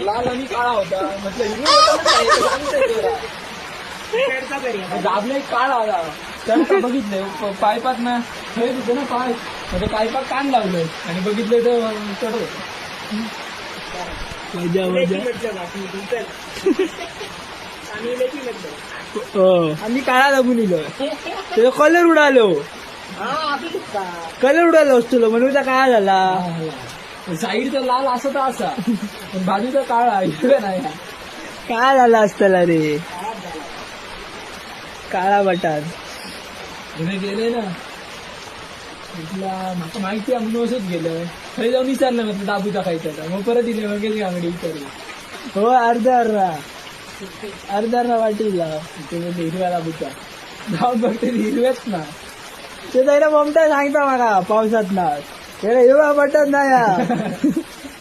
लाल आणि काळा होता म्हटलं हिरवा. दाबला काळा आला तर बघितलं प- पायपात ना होते ना पाय म्हणजे पायपात कान लावलं आणि बघितलं तर चढ मजा मजा हो. आम्ही काळा लागून इलो त्याचा कलर उडालो कलर उडालो असतो म्हणून त्या काळा झाला साईडचा लाल असा तर असा. पण बाजूचा काळा हिरवा नाही काय झाला असताला रे? काळा बटाट पुढे गेले ना. म्हटला माका माहिती आहे म्हणून असंच गेलं. खरी जाऊन विचारलं म्हटलं दाबूचा खायचा का मग परत दिले मग गेली अंगडी विचारली हो अर्धा अर्धा अर्धा अर्धा वाटीला. ते म्हणजे हिरव्या दाबूचा. जाऊन बघते हिरव्याच ना. ते जायला ममता सांगता मला पावसात ना हिरवा बटन नाही हा.